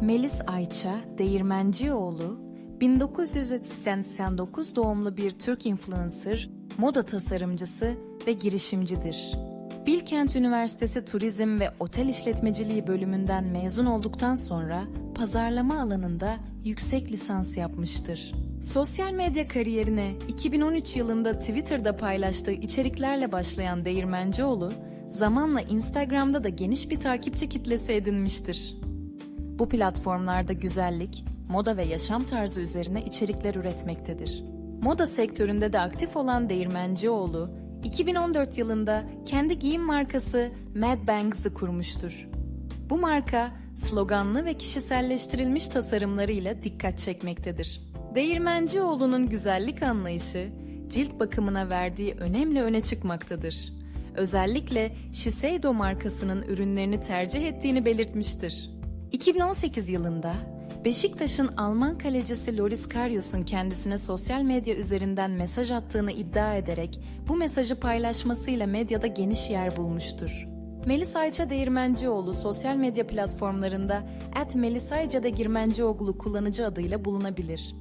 Melis Ayça Değirmencioğlu, 1989 doğumlu bir Türk influencer, moda tasarımcısı ve girişimcidir. Bilkent Üniversitesi Turizm ve Otel İşletmeciliği bölümünden mezun olduktan sonra pazarlama alanında yüksek lisans yapmıştır. Sosyal medya kariyerine 2013 yılında Twitter'da paylaştığı içeriklerle başlayan Değirmencioğlu, zamanla Instagram'da da geniş bir takipçi kitlesi edinmiştir. Bu platformlarda güzellik, moda ve yaşam tarzı üzerine içerikler üretmektedir. Moda sektöründe de aktif olan Değirmencioğlu, 2014 yılında kendi giyim markası Mad Bangs'ı kurmuştur. Bu marka, sloganlı ve kişiselleştirilmiş tasarımlarıyla dikkat çekmektedir. Değirmencioğlu'nun güzellik anlayışı, cilt bakımına verdiği önemli öne çıkmaktadır. Özellikle Shiseido markasının ürünlerini tercih ettiğini belirtmiştir. 2018 yılında Beşiktaş'ın Alman kalecisi Loris Karius'un kendisine sosyal medya üzerinden mesaj attığını iddia ederek bu mesajı paylaşmasıyla medyada geniş yer bulmuştur. Melis Ayça Değirmencioğlu sosyal medya platformlarında @melisaycadeğirmencioğlu kullanıcı adıyla bulunabilir.